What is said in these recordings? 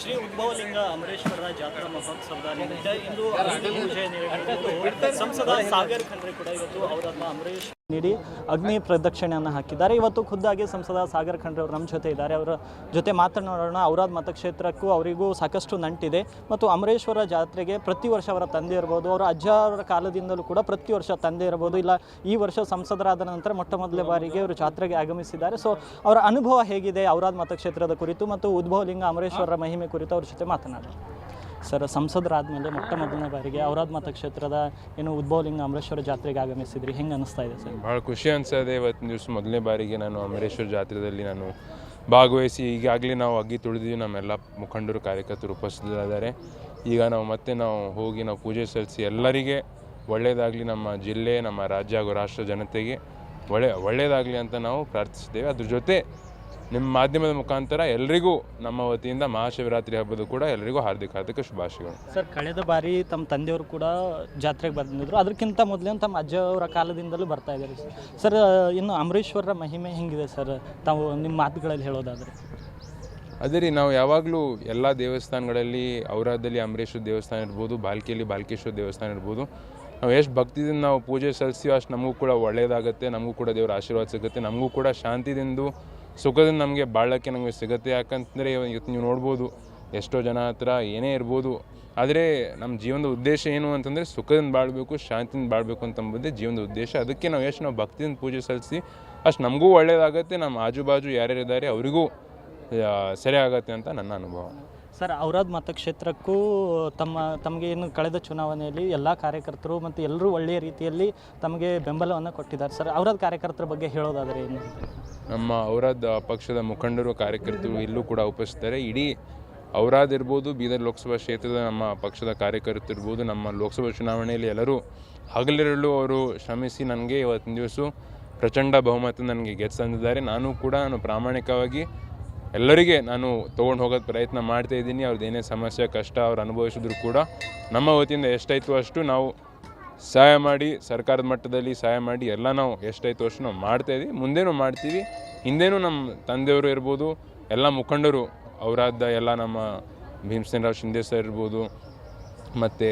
ಶ್ರೀ ಉದ್ಭವಲಿಂಗ ಅಮರೇಶ್ವರ ಜಾತ್ರಾ ಮಹೋತ್ಸವದ ನಿಮಿತ್ತ ಇಂದು ಪೂಜೆ ಸಂಸದ ಸಾಗರ್ ಖಂಡ್ರೆ ಕೂಡ ಇವತ್ತು ಅವರನ್ನ ಅಮರೇಶ್ ನೀಡಿ ಅಗ್ನಿ ಪ್ರದಕ್ಷಿಣೆಯನ್ನು ಹಾಕಿದ್ದಾರೆ. ಇವತ್ತು ಖುದ್ದಾಗಿ ಸಂಸದ ಸಾಗರ್ ಖಂಡ್ರೆ ಅವರು ನಮ್ಮ ಜೊತೆ ಇದ್ದಾರೆ. ಅವರ ಜೊತೆ ಮಾತನಾಡೋಣ. ಔರಾದ್ ಮತಕ್ಷೇತ್ರಕ್ಕೂ ಅವರಿಗೂ ಸಾಕಷ್ಟು ನಂಟಿದೆ. ಮತ್ತು ಅಮರೇಶ್ವರ ಜಾತ್ರೆಗೆ ಪ್ರತಿ ವರ್ಷ ಅವರ ತಂದೆ ಇರ್ಬೋದು. ಅವರ ಅಜ್ಜ ಅವರ ಕಾಲದಿಂದಲೂ ಕೂಡ ಪ್ರತಿ ವರ್ಷ ತಂದೆ ಇರ್ಬೋದು. ಇಲ್ಲ, ಈ ವರ್ಷ ಸಂಸದರಾದ ನಂತರ ಮೊಟ್ಟ ಮೊದಲ ಬಾರಿಗೆ ಅವರು ಜಾತ್ರೆಗೆ ಆಗಮಿಸಿದ್ದಾರೆ. ಸೊ ಅವರ ಅನುಭವ ಹೇಗಿದೆ ಅವರಾದ ಮತಕ್ಷೇತ್ರದ ಕುರಿತು? ಮತ್ತು ಉದ್ಭವಲಿಂಗ ಅಮರೇಶ್ವರರ ಮಹಿಮೆ ಕುರಿತು ಅವ್ರ ಜೊತೆ ಮಾತನಾಡೋಣ. ಸರ್, ಸಂಸದರಾದಮೇಲೆ ಮೊಟ್ಟ ಮೊದಲನೇ ಬಾರಿಗೆ ಔರಾದ್ ಮತಕ್ಷೇತ್ರದ ಏನು ಉದ್ಭವಲಿಂಗ ಅಮರೇಶ್ವರ ಜಾತ್ರೆಗೆ ಆಗಮಿಸಿದ್ರಿ. ಹೆಂಗೆ ಅನಿಸ್ತಾ ಇದೆ ಸರ್? ಭಾಳ ಖುಷಿ ಅನ್ಸದೆ ಇವತ್ತಿನ ದಿವಸ ಮೊದಲನೇ ಬಾರಿಗೆ ನಾನು ಅಮರೇಶ್ವರ ಜಾತ್ರೆಯಲ್ಲಿ ನಾನು ಭಾಗವಹಿಸಿ, ಈಗಾಗಲೇ ನಾವು ಅಗ್ಗಿ ತುಳಿದೀವಿ ನಮ್ಮೆಲ್ಲ ಮುಖಂಡರು, ಕಾರ್ಯಕರ್ತರು ಉಪಸ್ಥಿತರಿದ್ದಾರೆ. ಈಗ ನಾವು ಮತ್ತೆ ನಾವು ಹೋಗಿ ನಾವು ಪೂಜೆ ಸಲ್ಲಿಸಿ ಎಲ್ಲರಿಗೆ ಒಳ್ಳೆಯದಾಗಲಿ ನಮ್ಮ ಜಿಲ್ಲೆ, ನಮ್ಮ ರಾಜ್ಯ ಹಾಗೂ ರಾಷ್ಟ್ರ ಜನತೆಗೆ ಒಳ್ಳೆ ಒಳ್ಳೆಯದಾಗಲಿ ಅಂತ ನಾವು ಪ್ರಾರ್ಥಿಸಿದ್ದೇವೆ. ಅದ್ರ ಜೊತೆ ನಿಮ್ಮ ಮಾಧ್ಯಮದ ಮುಖಾಂತರ ಎಲ್ರಿಗೂ ನಮ್ಮ ವತಿಯಿಂದ ಮಹಾಶಿವರಾತ್ರಿ ಹಬ್ಬದ ಕೂಡ ಎಲ್ರಿಗೂ ಹಾರ್ದಿಕ ಹಾರ್ದಿಕ ಶುಭಾಶಯಗಳು. ಸರ್ ಕಳೆದ ಬಾರಿ ತಮ್ಮ ತಂದೆಯವರು ಕೂಡ ಜಾತ್ರೆಗೆ ಬಂದಿದ್ರು. ಅದಕ್ಕಿಂತ ಮೊದಲೇ ತಮ್ಮ ಅಜ್ಜ ಅವರ ಕಾಲದಿಂದಲೂ ಬರ್ತಾ ಇದ್ದಾರೆ ಸರ್. ಸರ್ ಇನ್ನು ಅಮರೇಶ್ವರರ ಮಹಿಮೆ ಹೆಂಗಿದೆ ಸರ್? ತಾವು ನಿಮ್ಮ ಮಾತುಗಳಲ್ಲಿ ಹೇಳೋದಾದರೆ. ಅದೇ ರೀ ನಾವು ಯಾವಾಗಲೂ ಎಲ್ಲ ದೇವಸ್ಥಾನಗಳಲ್ಲಿ ಔರಾದಲ್ಲಿ ಅಮರೇಶ್ವರ ದೇವಸ್ಥಾನ ಇರ್ಬೋದು ಬಾಲ್ಕಿಯಲ್ಲಿ ಬಾಲ್ಕೇಶ್ವರ ದೇವಸ್ಥಾನ ಇರ್ಬೋದು ನಾವು ಎಷ್ಟು ಭಕ್ತಿದಿಂದ ನಾವು ಪೂಜೆ ಸಲ್ಲಿಸ್ತೀವೋ ಅಷ್ಟು ನಮಗೂ ಕೂಡ ಒಳ್ಳೆಯದಾಗುತ್ತೆ ನಮಗೂ ಕೂಡ ದೇವರ ಆಶೀರ್ವಾದ ಸಿಗುತ್ತೆ ನಮಗೂ ಕೂಡ ಶಾಂತಿದಿಂದ ಸುಖದಿಂದ ನಮಗೆ ಬಾಳಕ್ಕೆ ನಮಗೆ ಸಿಗುತ್ತೆ. ಯಾಕಂತಂದರೆ ಇವತ್ತು ನೀವು ನೋಡ್ಬೋದು, ಎಷ್ಟೋ ಜನ ಹತ್ರ ಏನೇ ಇರ್ಬೋದು, ಆದರೆ ನಮ್ಮ ಜೀವನದ ಉದ್ದೇಶ ಏನು ಅಂತಂದರೆ ಸುಖದಿಂದ ಬಾಳಬೇಕು, ಶಾಂತಿಯಿಂದ ಬಾಳಬೇಕು ಅಂತಂಬುದೇ ಜೀವನದ ಉದ್ದೇಶ. ಅದಕ್ಕೆ ನಾವು ಎಷ್ಟು ನಾವು ಭಕ್ತಿಯಿಂದ ಪೂಜೆ ಸಲ್ಲಿಸಿ, ಅಷ್ಟು ನಮಗೂ ಒಳ್ಳೆಯದಾಗುತ್ತೆ ನಮ್ಮ ಆಜು ಬಾಜು ಯಾರ್ಯಾರಿದ್ದಾರೆ ಅವರಿಗೂ ಸರಿ ಆಗತ್ತೆ ಅಂತ ನನ್ನ ಅನುಭವ. ಸರ್, ಔರಾದ್ ಮತಕ್ಷೇತ್ರಕ್ಕೂ ತಮ್ಮ, ತಮಗೆ ಏನು ಕಳೆದ ಚುನಾವಣೆಯಲ್ಲಿ ಎಲ್ಲ ಕಾರ್ಯಕರ್ತರು ಮತ್ತು ಎಲ್ಲರೂ ಒಳ್ಳೆಯ ರೀತಿಯಲ್ಲಿ ತಮಗೆ ಬೆಂಬಲವನ್ನು ಕೊಟ್ಟಿದ್ದಾರೆ. ಸರ್, ಔರಾದ್ ಕಾರ್ಯಕರ್ತರ ಬಗ್ಗೆ ಹೇಳೋದಾದರೆ ಏನು? ನಮ್ಮ ಔರಾದ ಪಕ್ಷದ ಮುಖಂಡರು ಕಾರ್ಯಕರ್ತರು ಇಲ್ಲೂ ಕೂಡ ಉಪಸ್ಥಿತಾರೆ. ಇಡೀ ಔರಾದ್ ಇರ್ಬೋದು, ಬೀದರ್ ಲೋಕಸಭಾ ಕ್ಷೇತ್ರದ ನಮ್ಮ ಪಕ್ಷದ ಕಾರ್ಯಕರ್ತರು ಇರ್ಬೋದು, ನಮ್ಮ ಲೋಕಸಭಾ ಚುನಾವಣೆಯಲ್ಲಿ ಎಲ್ಲರೂ ಹಗಲಿರಲು ಅವರು ಶ್ರಮಿಸಿ ನನಗೆ ಇವತ್ತಿನ ದಿವಸ ಪ್ರಚಂಡ ಬಹುಮತ ನನಗೆ ಗೆದ್ದು ತಂದಿದ್ದಾರೆ. ನಾನು ಕೂಡ ನಾನು ಪ್ರಾಮಾಣಿಕವಾಗಿ ಎಲ್ಲರಿಗೆ ನಾನು ತೊಗೊಂಡು ಹೋಗೋದು ಪ್ರಯತ್ನ ಮಾಡ್ತಾ ಇದ್ದೀನಿ. ಅವ್ರದ್ದು ಏನೇ ಸಮಸ್ಯೆ, ಕಷ್ಟ ಅವ್ರು ಅನುಭವಿಸಿದ್ರು ಕೂಡ ನಮ್ಮ ವತಿಯಿಂದ ಎಷ್ಟಾಯಿತು ಅಷ್ಟು ನಾವು ಸಹಾಯ ಮಾಡಿ, ಸರ್ಕಾರದ ಮಟ್ಟದಲ್ಲಿ ಸಹಾಯ ಮಾಡಿ, ಎಲ್ಲ ನಾವು ಎಷ್ಟಾಯಿತು ಅಷ್ಟು ನಾವು ಮಾಡ್ತಾ ಇದೀವಿ. ಮುಂದೇನೂ ಮಾಡ್ತೀವಿ. ಹಿಂದೇನೂ ನಮ್ಮ ತಂದೆಯವರು ಇರ್ಬೋದು, ಎಲ್ಲ ಮುಖಂಡರು ಅವರಾದ ಎಲ್ಲ ನಮ್ಮ ಭೀಮಸೇನರಾವ್ ಶಿಂದೆ ಸರ್ ಇರ್ಬೋದು, ಮತ್ತು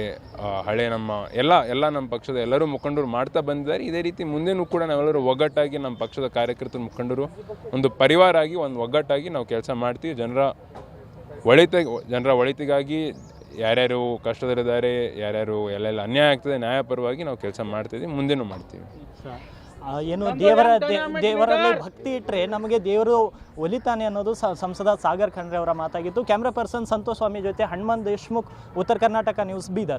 ಹಳೆ ನಮ್ಮ ಎಲ್ಲ ಎಲ್ಲ ನಮ್ಮ ಪಕ್ಷದ ಎಲ್ಲರೂ ಮುಖಂಡರು ಮಾಡ್ತಾ ಬಂದಿದ್ದಾರೆ. ಇದೇ ರೀತಿ ಮುಂದೇನೂ ಕೂಡ ನಾವೆಲ್ಲರೂ ಒಗ್ಗಟ್ಟಾಗಿ ನಮ್ಮ ಪಕ್ಷದ ಕಾರ್ಯಕರ್ತರು, ಮುಖಂಡರು ಒಂದು ಪರಿವಾರ ಆಗಿ, ಒಂದು ಒಗ್ಗಟ್ಟಾಗಿ ನಾವು ಕೆಲಸ ಮಾಡ್ತೀವಿ. ಜನರ ಒಳಿತ ಜನರ ಒಳಿತಿಗಾಗಿ ಯಾರ್ಯಾರು ಕಷ್ಟದಲ್ಲಿದ್ದಾರೆ, ಯಾರ್ಯಾರು ಎಲ್ಲೆಲ್ಲ ಅನ್ಯಾಯ ಆಗ್ತದೆ ನ್ಯಾಯಪರವಾಗಿ ನಾವು ಕೆಲಸ ಮಾಡ್ತಿದ್ವಿ ಮುಂದೆನೂ ಮಾಡ್ತೀವಿ. ಏನು ದೇವರ ದೇವರಲ್ಲಿ ಭಕ್ತಿ ಇಟ್ಟರೆ ನಮಗೆ ದೇವರು ಒಲಿತಾನೆ ಅನ್ನೋದು ಸಂಸದ ಸಾಗರ್ ಖಂಡ್ರೆ ಅವರ ಮಾತಾಗಿತ್ತು ಕ್ಯಾಮ್ರಾ ಪರ್ಸನ್ ಸಂತೋಷ್ ಸ್ವಾಮಿ ಜೊತೆ ಹನುಮಂತ್ ದೇಶ್ಮುಖ್, ಉತ್ತರ ಕರ್ನಾಟಕ ನ್ಯೂಸ್ ಬೀದರ್.